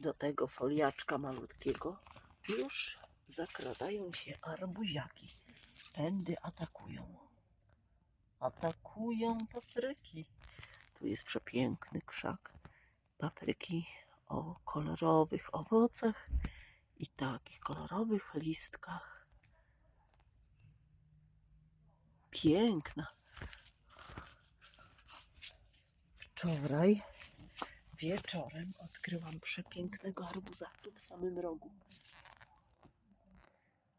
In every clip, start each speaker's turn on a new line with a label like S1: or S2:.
S1: do tego foliaczka malutkiego już zakradają się arbuziaki. Pędy atakują. Atakują papryki. Tu jest przepiękny krzak papryki o kolorowych owocach i takich kolorowych listkach. Piękna. Wczoraj wieczorem odkryłam przepięknego arbuza tu w samym rogu.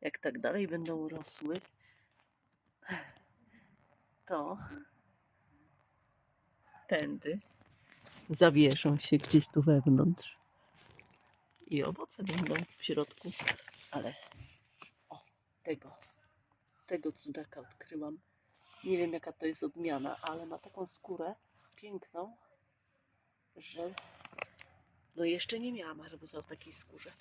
S1: Jak tak dalej będą rosły, to pędy zawieszą się gdzieś tu wewnątrz i owoce będą w środku, ale o, tego, tego cudaka odkryłam. Nie wiem jaka to jest odmiana, ale ma taką skórę piękną, że no jeszcze nie miałam arbuza o takiej skórze.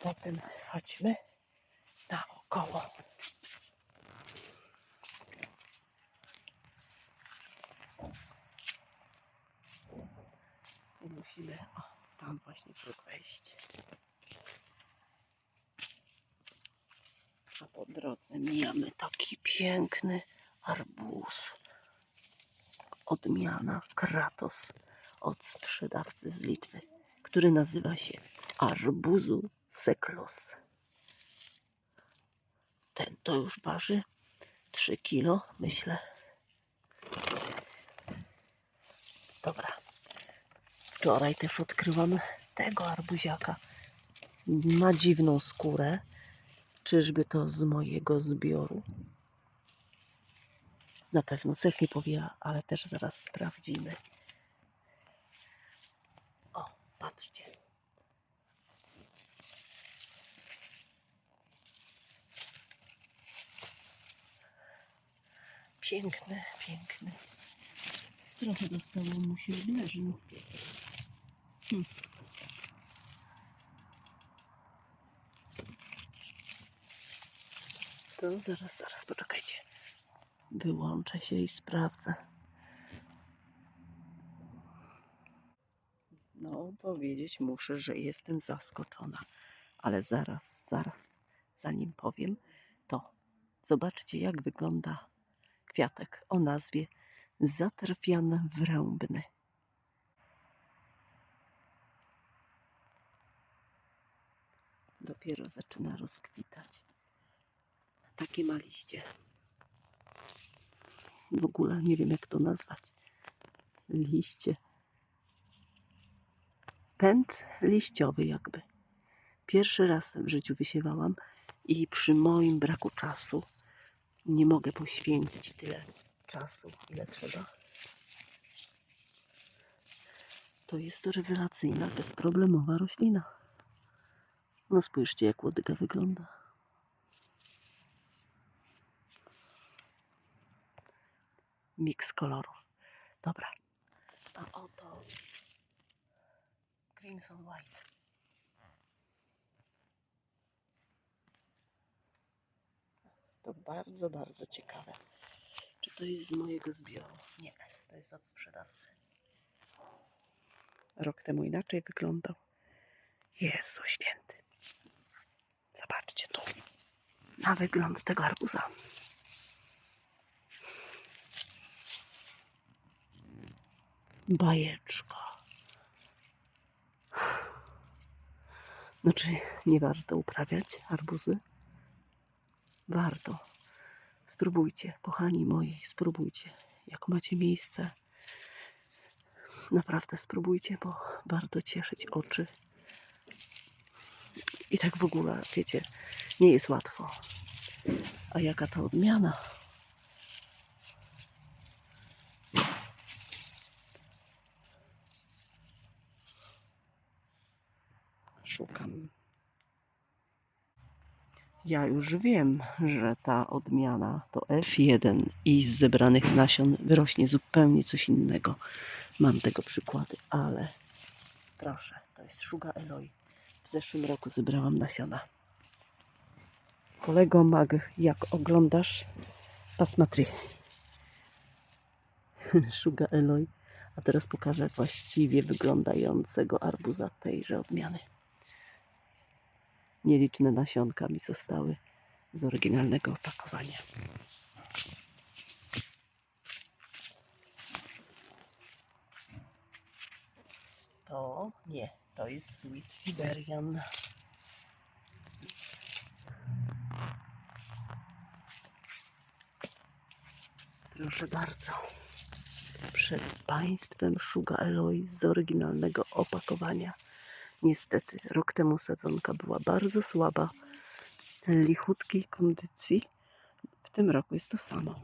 S1: Zatem chodźmy naokoło. I musimy o, tam właśnie próg wejść. A po drodze mijamy taki piękny arbuz. Odmiana Kratos od sprzedawcy z Litwy, który nazywa się arbuzu seklos. Ten to już waży 3 kilo, myślę. Dobra. Wczoraj też odkryłam tego arbuziaka. Ma dziwną skórę. Czyżby to z mojego zbioru? Na pewno cech nie powiela, ale też zaraz sprawdzimy. O, patrzcie. Piękny, piękny. Trochę dostało mu się obleżyn. Hmm. To zaraz, zaraz, poczekajcie. Wyłączę się i sprawdzę. No, powiedzieć muszę, że jestem zaskoczona. Ale zaraz, zaraz, zanim powiem, to zobaczcie, jak wygląda kwiatek o nazwie zatrafian wrębny. Dopiero zaczyna rozkwitać. Takie ma liście. W ogóle nie wiem, jak to nazwać. Liście. Pęd liściowy, jakby. Pierwszy raz w życiu wysiewałam i przy moim braku czasu nie mogę poświęcić tyle czasu, ile trzeba. To jest rewelacyjna, bezproblemowa roślina. No spójrzcie, jak łodyga wygląda. Miks kolorów. Dobra. A oto Crimson White. To bardzo, bardzo ciekawe. Czy to jest z mojego zbioru? Nie, to jest od sprzedawcy. Rok temu inaczej wyglądał. Jezu święty. Zobaczcie tu na wygląd tego arbuza. Bajeczka. Znaczy, nie warto uprawiać arbuzy? Warto. Spróbujcie, kochani moi, spróbujcie. Jak macie miejsce, naprawdę spróbujcie, bo warto cieszyć oczy. I tak w ogóle, wiecie, nie jest łatwo. A jaka to odmiana? Szukam. Ja już wiem, że ta odmiana to F1 i z zebranych nasion wyrośnie zupełnie coś innego. Mam tego przykłady, ale proszę, to jest Szuga Eloy. W zeszłym roku zebrałam nasiona. Kolego Mag, jak oglądasz pasmatry? Szuga Eloy, A teraz pokażę właściwie wyglądającego arbuza tejże odmiany. Nieliczne nasionka mi zostały z oryginalnego opakowania. To nie, to jest Sweet Siberian. Proszę bardzo. Przed Państwem Szuga Eloy z oryginalnego opakowania. Niestety, rok temu sadzonka była bardzo słaba, lichutkiej kondycji. W tym roku jest to samo.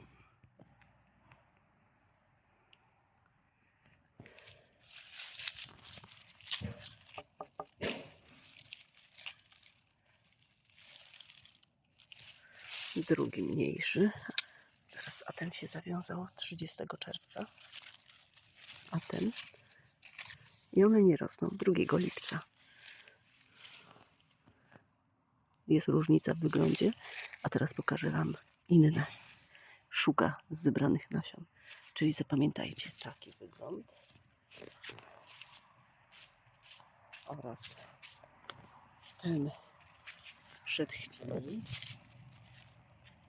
S1: Drugi mniejszy. Teraz, a ten się zawiązał 30 czerwca. A ten. I one nie rosną 2 lipca. Jest różnica w wyglądzie. A teraz pokażę Wam inne szuga z zebranych nasion. Czyli zapamiętajcie taki wygląd. Oraz ten sprzed chwili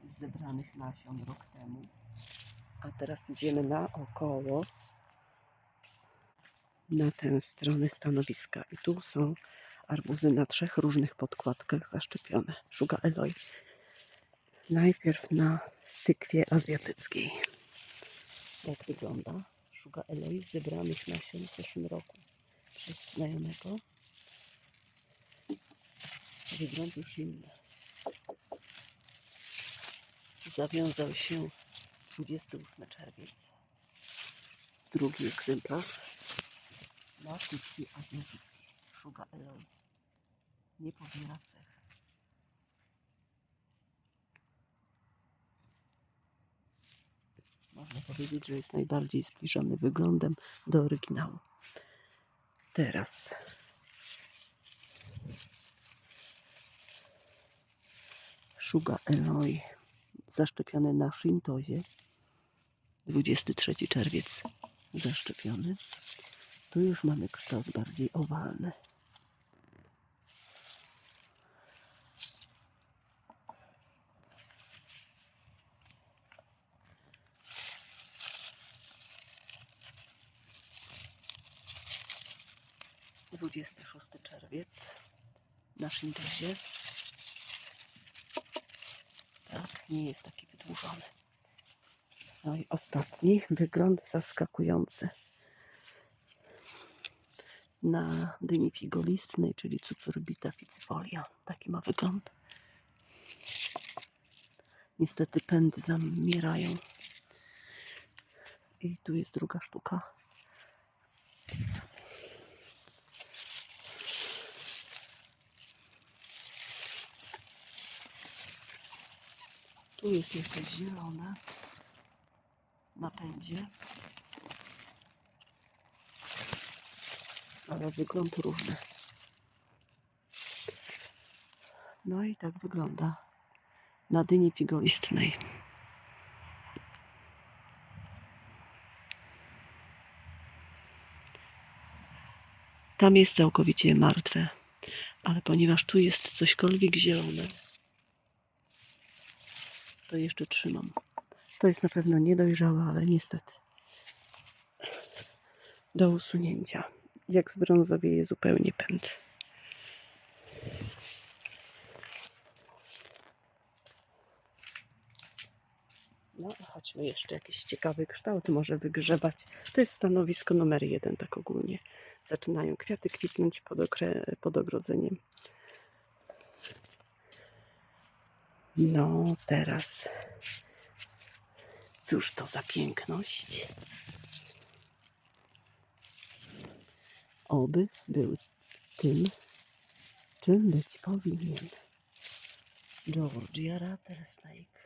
S1: z zebranych nasion rok temu. A teraz idziemy naokoło na tę stronę stanowiska. I tu są arbuzy na trzech różnych podkładkach zaszczepione. Szuga Eloy. Najpierw na tykwie azjatyckiej. Tak wygląda szuga Eloy z zebranych nasion w zeszłym roku przez znajomego. Wygląd już inny. Zawiązał się 28 czerwiec. Drugi egzemplarz na tyczki azjatyckiej. Szuga Eloy. Nie pobiera cech. Można powiedzieć, że jest najbardziej zbliżony wyglądem do oryginału. Teraz Szuga Eloy zaszczepiony na Shintozie. 23 czerwiec zaszczepiony. Tu już mamy kształt bardziej owalny. Dwudziesty szósty czerwiec na Shintozie. Tak, nie jest taki wydłużony. No i ostatni wygląd zaskakujący. Na dyni figolistnej, czyli cucurbita ficyfolia. Taki ma wygląd. Niestety pędy zamierają. I tu jest druga sztuka. Tu jest jeszcze zielone na pędzie. Ale wygląd różny. No i tak wygląda na dyni figolistnej. Tam jest całkowicie martwe, ale ponieważ tu jest cośkolwiek zielone, to jeszcze trzymam. To jest na pewno niedojrzałe, ale niestety do usunięcia. Jak zbrązowieje zupełnie pęd. No, chodźmy jeszcze jakiś ciekawy kształt może wygrzebać. To jest stanowisko numer jeden, tak ogólnie. Zaczynają kwiaty kwitnąć pod, okre- pod ogrodzeniem. No, teraz. Cóż to za piękność? Oby był tym, czym być powinien. Georgia Rattlesnake.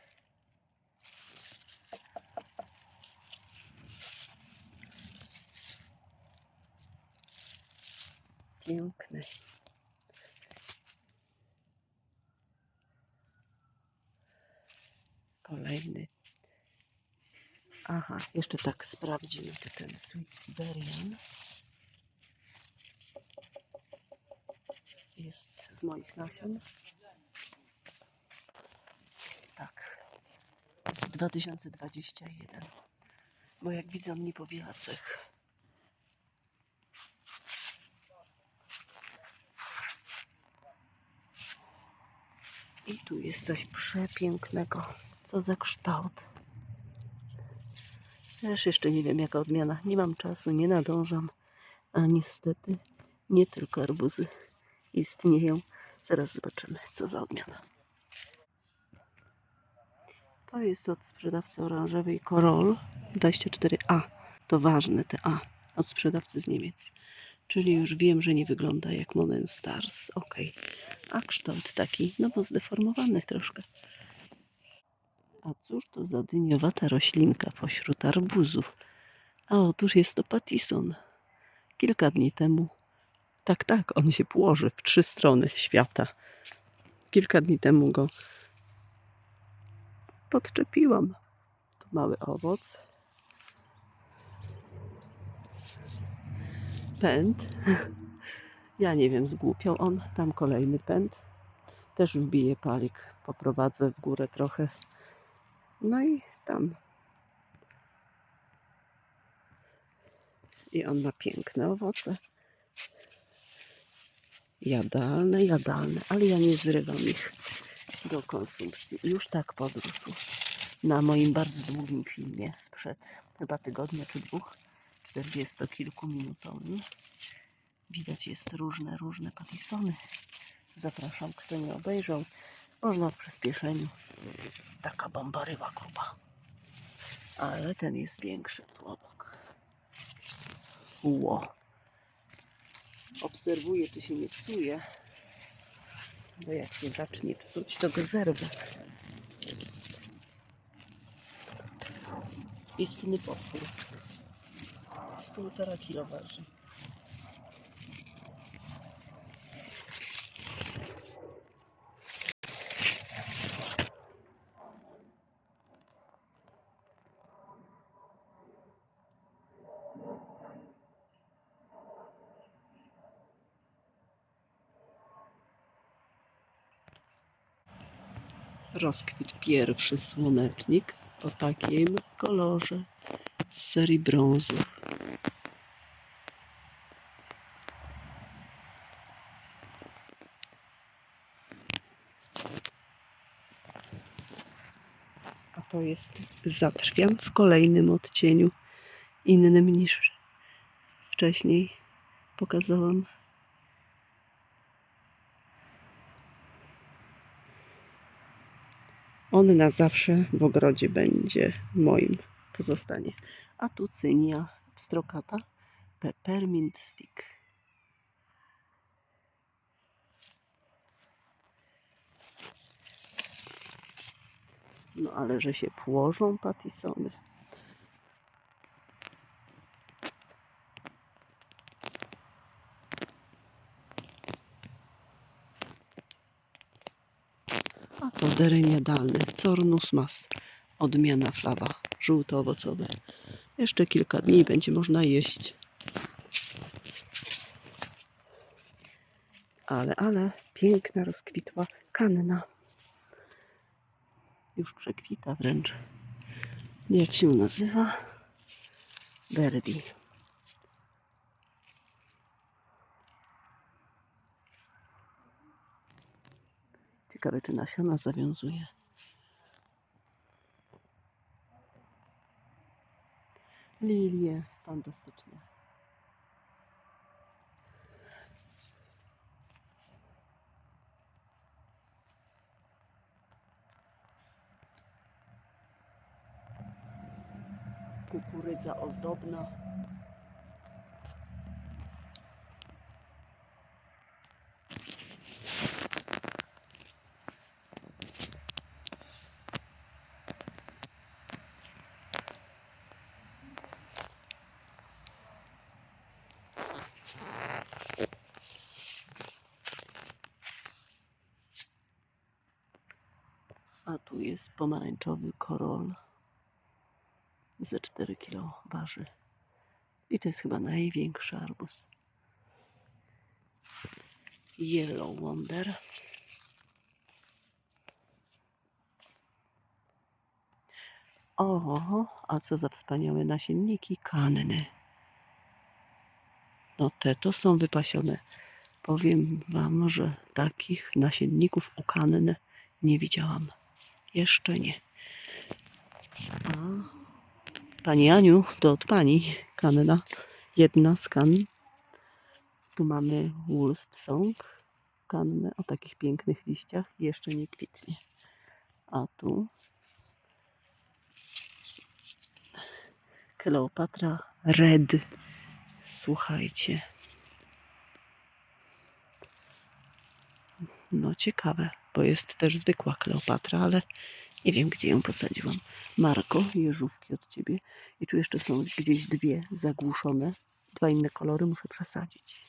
S1: Piękny. Kolejny Aha, jeszcze tak sprawdzimy, czy ten Sweet Siberian jest z moich nasion. Tak, z 2021. Bo jak widzę, on nie powiela cech. I tu jest coś przepięknego. Co za kształt. Też jeszcze nie wiem jaka odmiana. Nie mam czasu, nie nadążam. A niestety nie tylko arbuzy istnieją. Zaraz zobaczymy, co za odmiana. To jest od sprzedawcy oranżowej Korol 24A. To ważne te A. Od sprzedawcy z Niemiec. Czyli już wiem, że nie wygląda jak Monen Stars. Ok. A kształt taki, no bo zdeformowany troszkę. A cóż to za dyniowata roślinka pośród arbuzów? A otóż jest to patison. Kilka dni temu. Tak, tak, on się płoży w trzy strony świata. Kilka dni temu go podczepiłam. To mały owoc. Pęd. Ja nie wiem, zgłupiał on. Tam kolejny pęd. Też wbiję palik. Poprowadzę w górę trochę. No i tam. I on ma piękne owoce. Jadalne, jadalne, ale ja nie zrywam ich do konsumpcji. Już tak podrósł na moim bardzo długim filmie sprzed chyba tygodnia czy dwóch, czterdziestokilkuminutowym. Widać jest różne, różne patisony. Zapraszam, kto nie obejrzał. Można w przyspieszeniu. Taka bombarywa gruba. Ale ten jest większy tu obok. Ło. Obserwuję, czy się nie psuje. Bo jak się zacznie psuć, to go zerwę. Istny potwór. Z półtora kilo waży. Rozkwit pierwszy słonecznik o takim kolorze z serii brązów. A to jest zatrwian w kolejnym odcieniu, innym niż wcześniej pokazałam. On na zawsze w ogrodzie będzie moim, pozostanie. A tu cynia pstrokata, peppermint stick. No ale że się płożą patisony. Dereń jadalny, Cornus mas, odmiana flawa, żółto-owocowe. Jeszcze kilka dni będzie można jeść. Ale, ale, piękna rozkwitła kanna. Już przekwita wręcz. Jak się nazywa? Verdi. Ciekawe, czy nasiona zawiązuje. Lilie, fantastycznie. Kukurydza ozdobna. A tu jest pomarańczowy korol. ze 4 kg waży. I to jest chyba największy arbuz. Yellow Wonder. O, a co za wspaniałe nasienniki kanny. No te to są wypasione. Powiem wam, że takich nasienników u kanny nie widziałam. Jeszcze nie. A, pani Aniu, to od pani kanna. Jedna z kan. Tu mamy Wolf Song. Kannę o takich pięknych liściach. Jeszcze nie kwitnie. A tu Kleopatra Red. Słuchajcie. No ciekawe, bo jest też zwykła Kleopatra, ale nie wiem, gdzie ją posadziłam. Marko, jeżówki od ciebie. I tu jeszcze są gdzieś dwie zagłuszone. Dwa inne kolory muszę przesadzić.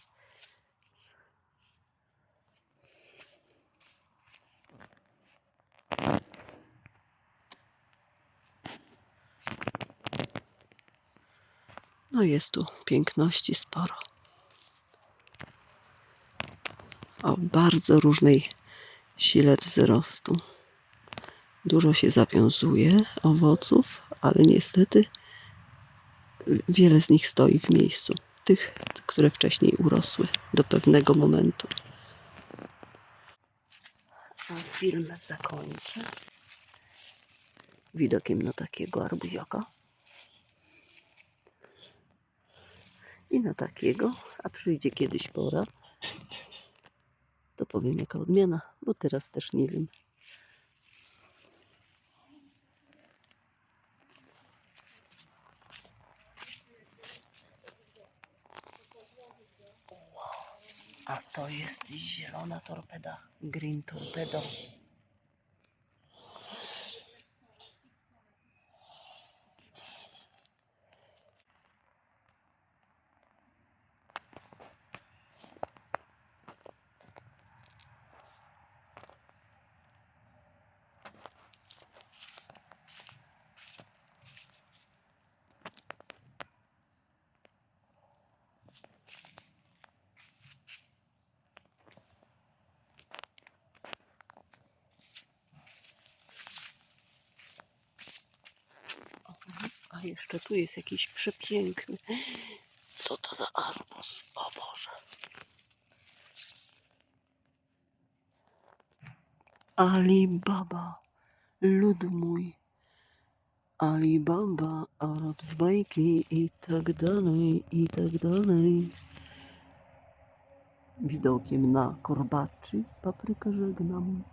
S1: No jest tu piękności sporo. O bardzo różnej sile wzrostu. Dużo się zawiązuje owoców, ale niestety wiele z nich stoi w miejscu. Tych, które wcześniej urosły do pewnego momentu. A film zakończę widokiem na takiego arbuziaka. I na takiego, a przyjdzie kiedyś pora, to powiem jaka odmiana, bo teraz też nie wiem. A to jest zielona torpeda, green torpedo. A jeszcze tu jest jakiś przepiękny. Co to za arbuz? O Boże. Alibaba, lud mój. Alibaba, Arab z bajki i tak dalej, i tak dalej. Widokiem na korbaczy paprykę żegnam.